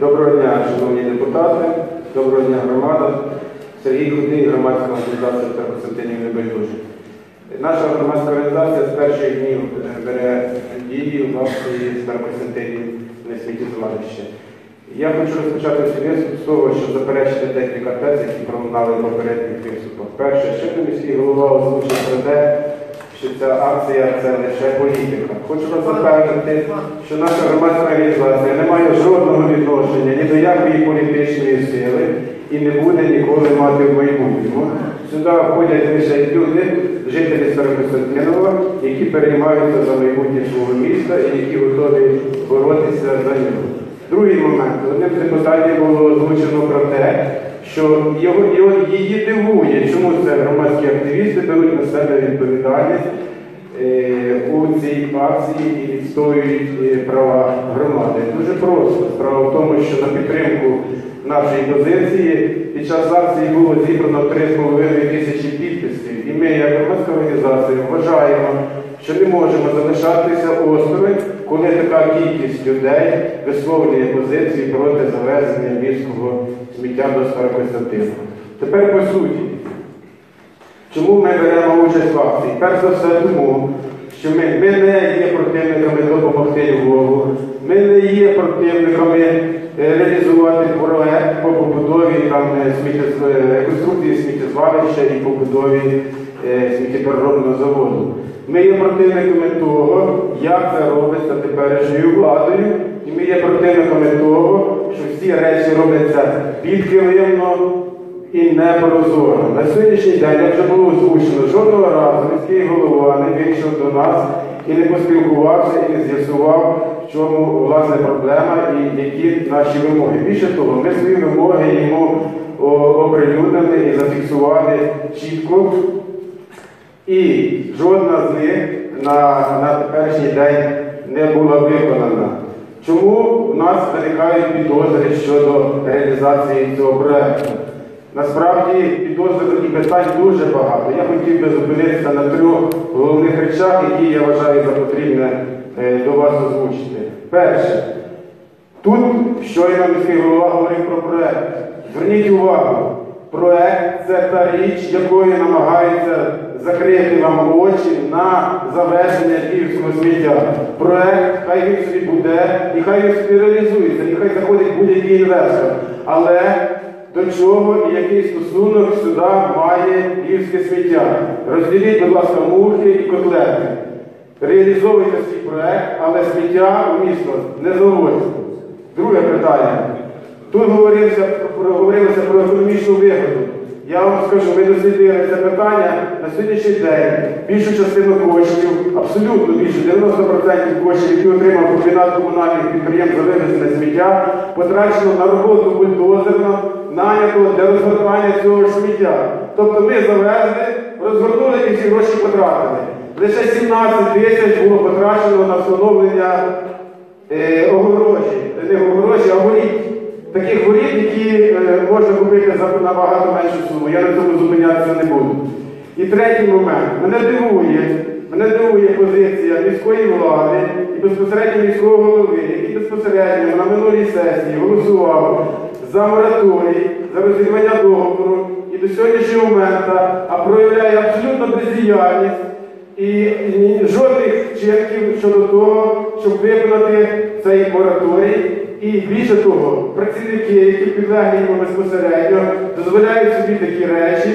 Доброго дня, шановні депутати, доброго дня, громада. Сергій Худий, громадська організація та Константинів Небайдужі. Наша громадська організація з перших днів е, бере дії в акції Староконстантинів на сміттєзвалище. Я хочу розпочати з того, щоб заперечити декілька тез, які пролунали попередніх виступах. Перше, що міський голова озвучив про те, що ця акція це лише політика. Хочу вас запевнити, що наша громадська організація не має жодного відношення ні до якої політичної сили і не буде ніколи мати в майбутньому. Сюди входять лише люди, жителі Старокостянтинова, які переймаються за майбутнє свого міста і які готові боротися за нього. Другий момент. Одним з депутатів було озвучено про те, що його, його, її дивує, чому це громадські активісти беруть на себе відповідальність е, у цій акції і відстоюють е, права громади. Дуже просто. Справа в тому, що на підтримку нашої позиції під час акції було зібрано 3,5 тисячі підписів. І ми, як громадська організація, вважаємо, що не можемо залишатися осторонь, коли така кількість людей висловлює позиції проти завезення міського сміття до Старокостянтина. Тепер по суті. Чому ми беремо участь в акції? Перш за все тому, що ми, ми не є противниками допомогти Львову, ми не є противниками е, реалізувати проект по побудові там, е, сміттєз- е, реконструкції сміттєзвалища і побудові сміттєпереробного заводу. Ми є противниками того, як це робиться теперішньою владою, і ми є противниками того, що всі речі робляться підкилимно, і непрозоро. На сьогоднішній день, як вже було озвучено, жодного разу міський голова не вийшов до нас і не поспілкувався, і не з'ясував, в чому власне проблема і які наші вимоги. Більше того, ми свої вимоги йому оприлюднили і зафіксували чітко. І жодна з них на, на теперішній день не була виконана. Чому в нас виникають підозри щодо реалізації цього проекту? Насправді підозр і питань дуже багато. Я хотів би зупинитися на трьох головних речах, які я вважаю за потрібне е, до вас озвучити. Перше, тут щойно міський голова говорив про проект. Зверніть увагу, проект це та річ, якою намагаються закрити вам очі на завезення київського сміття. Проект, хай він собі буде, і хай він реалізується, і хай заходить будь-який інвестор. Але до чого і який стосунок сюди має львівське сміття? Розділіть, будь ласка, мухи і котлети. Реалізовуйте свій проект, але сміття у місто не заводьте. Друге питання. Тут говорилося, говорилося про економічну вигоду. Я вам скажу, ми дослідили це питання на сьогоднішній день. Більшу частину коштів, абсолютно більше, 90% коштів, які отримав комбінат комунальних підприємств за вивезене сміття, потрачено на роботу бульдозерно, нанято для розгортання цього сміття. Тобто ми завезли, розгорнули і ці гроші потратили. Лише 17 тисяч було потрачено на встановлення е, огорожі, не огорожі, а воріт. Таких воріт, які е, можна купити за набагато меншу суму. Я на цьому зупинятися не буду. І третій момент. Мене дивує, мене дивує позиція міської влади і безпосередньо міського голови, який безпосередньо на минулій сесії голосував за мораторій, за розірвання договору і до сьогоднішнього моменту, а проявляє абсолютно бездіяльність і, жодних вчинків щодо того, щоб виконати цей мораторій. І більше того, працівники, які підлеглі йому безпосередньо, дозволяють собі такі речі,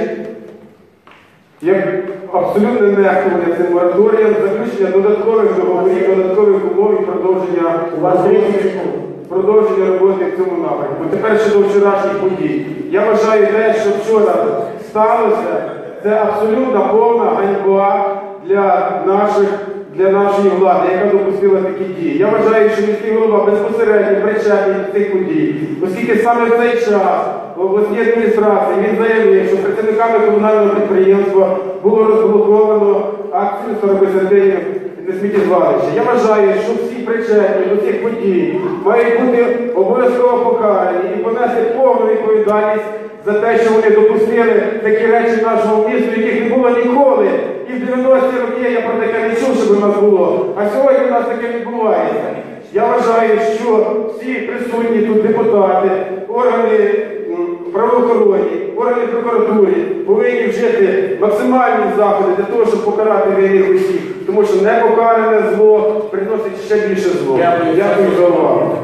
як абсолютне нехтування цим мораторієм, заключення додаткових договорів, додаткових умов і продовження У вас 30 секунд. продовження роботи в цьому напрямку. Тепер щодо вчорашніх подій. Я вважаю те, що вчора сталося, це абсолютна повна ганьба для наших. Для нашої влади, яка допустила такі дії. Я вважаю, що міський голова безпосередньо причетний до цих подій, оскільки саме в цей час в обласній адміністрації він заявив, що працівниками комунального підприємства було розблоковано акцію 40 на. Я вважаю, що всі причетні до цих подій мають бути обов'язково покарані і понести повну відповідальність за те, що вони допустили такі речі в нашому місту, яких не було ніколи. І в 90-ті роки я про таке не чув, щоб у нас було. А сьогодні у нас таке відбувається. Я вважаю, що всі присутні тут депутати, органи правоохоронні, органи прокуратури повинні вжити максимальні заходи для того, щоб покарати винних усіх, тому що непокаране зло приносить ще більше зло. Дякую за увагу.